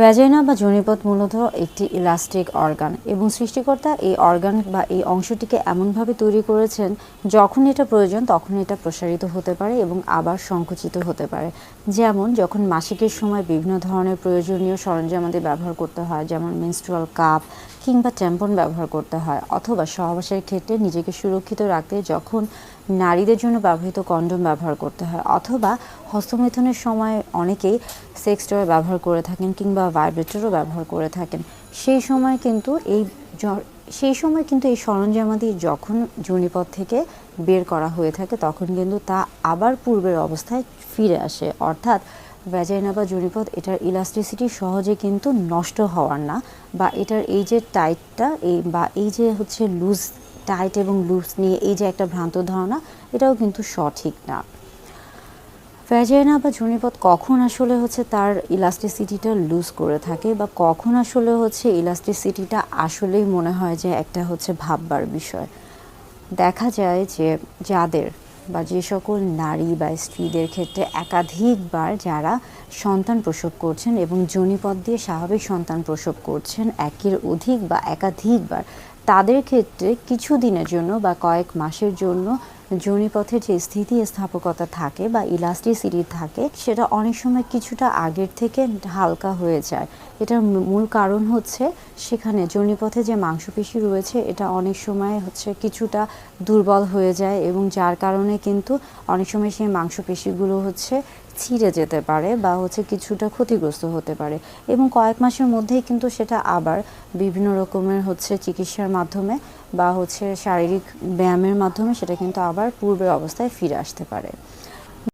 Vagina বা জনিপথ মূলত একটি ইলাস্টিক অর্গান এবং সৃষ্টিকর্তা এই অর্গান বা এই অংশটিকে এমনভাবে তৈরি করেছেন, যখন এটা প্রয়োজন তখন এটা প্রসারিত হতে পারে এবং আবার সংকুচিত হতে পারে। যেমন, যখন মাসিকের সময় বিভিন্ন ধরনের প্রয়োজনীয় সরঞ্জাম আমাদের ব্যবহার করতে হয়, যেমন মেনস্ট্রুয়াল কাপ কিংবা ট্যাম্পন ব্যবহার করতে হয় অথবা সহবাসের ক্ষেত্রে নিজেকে সুরক্ষিত রাখতে যখন নারীদের জন্য ব্যবহৃত কন্ডোম ব্যবহার করতে হয় অথবা হস্তমৈথুনের সময় অনেকেই সেক্স টয় ব্যবহার করে থাকেন কিংবা ভাইব্রেটরও ব্যবহার করে থাকেন। সেই সময় কিন্তু এই সেই সময় কিন্তু এই সরঞ্জামাদি যখন জনিপথ থেকে বের করা হয়ে থাকে, তখন কিন্তু তা আবার পূর্বের অবস্থায় ফিরে আসে। অর্থাৎ ভ্যাজাইনা বা জনিপথ, এটার ইলাস্টিসিটি সহজে কিন্তু নষ্ট হওয়ার না বা এটার এই যে টাইটটা এই বা এই যে হচ্ছে লুজ টাইট এবং লুজ নিয়ে এই যে একটা ভ্রান্ত ধারণা, এটাও কিন্তু সঠিক না। ভ্যাজাইনা বা জনিপথ কখন আসলে হচ্ছে তার ইলাস্টিসিটিটা লুজ করে থাকে বা কখন আসলে হচ্ছে ইলাস্টিসিটিটা আসলেই মনে হয় যে একটা হচ্ছে ভাববার বিষয়? দেখা যায় যে যাদের বা যে সকল নারী বা স্ত্রীদের ক্ষেত্রে একাধিকবার যারা সন্তান প্রসব করছেন এবং জনিপথ দিয়ে স্বাভাবিক সন্তান প্রসব করছেন, একের অধিক বা একাধিকবার তাদের ক্ষেত্রে কিছু দিনের জন্য বা কয়েক মাসের জন্য জনিপথের যে স্থিতি স্থাপকতা থাকে বা ইলাস্টিসিটি থাকে, সেটা অনেক সময় কিছুটা আগের থেকে হালকা হয়ে যায়। এটার মূল কারণ হচ্ছে সেখানে জনিপথে যে মাংসপেশি রয়েছে, এটা অনেক সময় হচ্ছে কিছুটা দুর্বল হয়ে যায় এবং যার কারণে কিন্তু অনেক সময় সেই মাংসপেশিগুলো হচ্ছে ছিঁড়ে যেতে পারে বা হচ্ছে কিছুটা ক্ষতিগ্রস্ত হতে পারে। এবং কয়েক মাসের মধ্যেই কিন্তু সেটা আবার বিভিন্ন রকমের হচ্ছে চিকিৎসার মাধ্যমে বা হচ্ছে শারীরিক ব্যায়ামের মাধ্যমে সেটা কিন্তু আবার পূর্বের অবস্থায় ফিরে আসতে পারে।